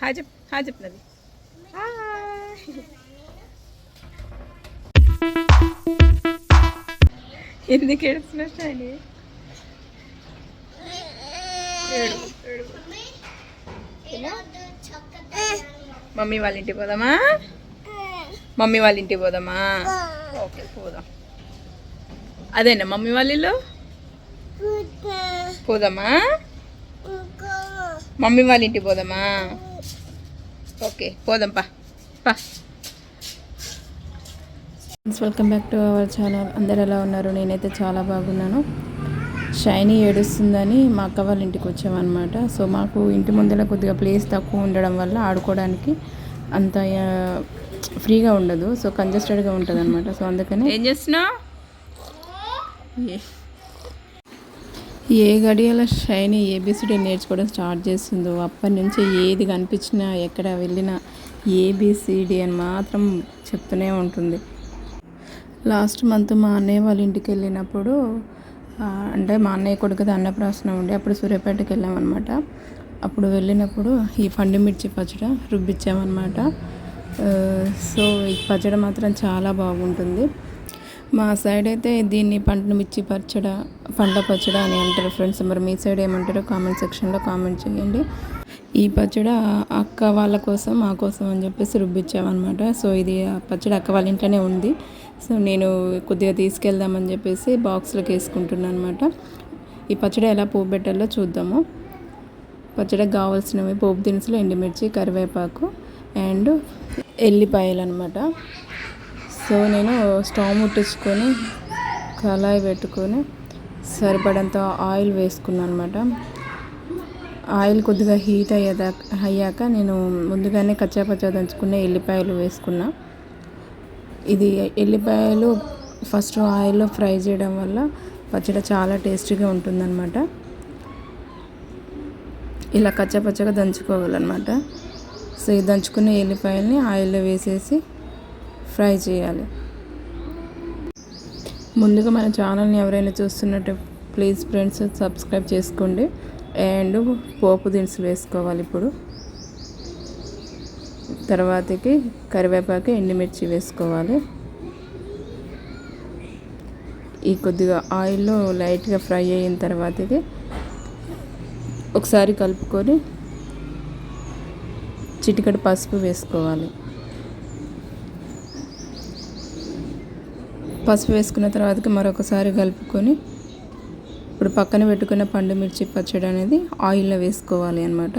Hi చెప్ hi చెప్పినది ఎందుకు ఏడుస్తున్నా షైని? ఏడు ఏడు. మమ్మీ వాళ్ళ ఇంటికి పోదామా? మమ్మీ వాళ్ళ ఇంటికి పోదామా? ఓకే పోదాం. అదేనా మమ్మీ వాళ్ళ ఇల్లు? పోదామా? మమ్మీ వాళ్ళ ఇంటికి పోదామా? ఓకే పోదాం పా. పా. Welcome back to our channel అందరు ఎలా ఉన్నారు? నేనైతే చాలా బాగున్నాను. షైనీ ఏడుస్తుందని మా అక్క వాళ్ళ ఇంటికి వచ్చామన్నమాట. సో మాకు ఇంటి ముందర కొద్దిగా ప్లేస్ తక్కువ ఉండడం వల్ల ఆడుకోవడానికి అంత ఫ్రీగా ఉండదు. సో కంజెస్టెడ్గా ఉంటుంది అనమాట సో అందుకని ఏం చేస్తున్నావు? ఏ గడియల షైని ఏబిసిడి నేర్చుకోవడం స్టార్ట్ చేస్తుందో అప్పటి నుంచి ఏది కనిపించినా ఎక్కడ వెళ్ళినా ఏబిసిడి అని మాత్రం చెప్తూనే ఉంటుంది. లాస్ట్ మంత్ మా అన్నయ్య వాళ్ళ ఇంటికి వెళ్ళినప్పుడు అంటే మా అన్నయ్య కొడుకుది అన్నప్రాసన ఉండే అప్పుడు సూర్యాపేటకి వెళ్ళామన్నమాట. అప్పుడు వెళ్ళినప్పుడు ఈ పండు మిర్చి పచ్చడి రుబ్బిచ్చామన్నమాట. సో ఈ పచ్చడి మాత్రం చాలా బాగుంటుంది. మా సైడ్ అయితే దీన్ని పంటను మిర్చి పచ్చడ పంట పచ్చడ అని అంటారు ఫ్రెండ్స్. మరి మీ సైడ్ ఏమంటారో కామెంట్ సెక్షన్లో కామెంట్ చేయండి. ఈ పచ్చడి అక్క వాళ్ళ కోసం మా కోసం అని చెప్పేసి రుబ్బిచ్చామన్నమాట. సో ఇది పచ్చడి అక్క వాళ్ళ ఇంట్లోనే ఉంది. సో నేను కొద్దిగా తీసుకెళ్దామని చెప్పేసి బాక్స్లోకి వేసుకుంటున్నాను అనమాట ఈ పచ్చడి ఎలా పోపు పెట్టాలో చూద్దాము. పచ్చడికి కావాల్సినవి పోపు దినుసులు ఎండుమిర్చి కరివేపాకు అండ్ ఎల్లిపాయలు అనమాట సో నేను స్టవ్ ముట్టించుకొని కళాయి పెట్టుకొని సరిపడంత ఆయిల్ వేసుకున్నాను అనమాట ఆయిల్ కొద్దిగా హీట్ అయ్యేదా అయ్యాక నేను ముందుగానే కచ్చాపచ్చా దంచుకున్న ఎల్లిపాయలు వేసుకున్నా. ఇది ఎల్లిపాయలు ఫస్ట్ ఆయిల్లో ఫ్రై చేయడం వల్ల పచ్చడి చాలా టేస్టీగా ఉంటుందన్నమాట. ఇలా కచ్చాపచ్చగా దంచుకోవాలన్నమాట. సో ఈ దంచుకున్న ఎల్లిపాయల్ని ఆయిల్లో వేసేసి ఫ్రై చేయాలి. ముందుగా మన ఛానల్ని ఎవరైనా చూస్తున్నట్టు ప్లీజ్ ఫ్రెండ్స్ సబ్స్క్రైబ్ చేసుకోండి. అండ్ పోపు దినుసులు వేసుకోవాలి ఇప్పుడు. తర్వాతకి కరివేపాకు ఎండుమిర్చి వేసుకోవాలి. ఈ కొద్దిగా ఆయిల్లో లైట్గా ఫ్రై అయిన తర్వాతకి ఒకసారి కలుపుకొని చిటికడ పసుపు వేసుకోవాలి. పసుపు వేసుకున్న తర్వాతకి మరొకసారి కలుపుకొని ఇప్పుడు పక్కన పెట్టుకున్న పండు మిర్చి పచ్చడి అనేది ఆయిల్లో వేసుకోవాలి అన్నమాట.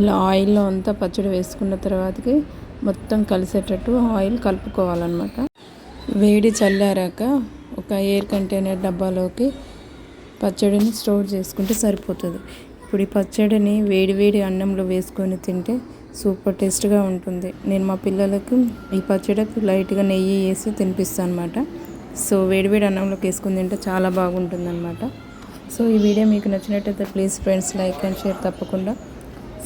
ఇలా ఆయిల్లో అంతా పచ్చడి వేసుకున్న తర్వాతకి మొత్తం కలిసేటట్టు ఆయిల్ కలుపుకోవాలన్నమాట. వేడి చల్లారాక ఒక ఎయిర్ కంటైనర్ డబ్బాలోకి పచ్చడిని స్టోర్ చేసుకుంటే సరిపోతుంది. ఇప్పుడు ఈ పచ్చడిని వేడివేడి అన్నంలో వేసుకొని తింటే సూపర్ టేస్ట్గా ఉంటుంది. నేను మా పిల్లలకు ఈ పచ్చడికి లైట్గా నెయ్యి వేసి తినిపిస్తాను అనమాట సో వేడివేడి అన్నంలోకి వేసుకుని తింటే చాలా బాగుంటుంది అనమాట సో ఈ వీడియో మీకు నచ్చినట్టయితే please friends like and share తప్పకుండా.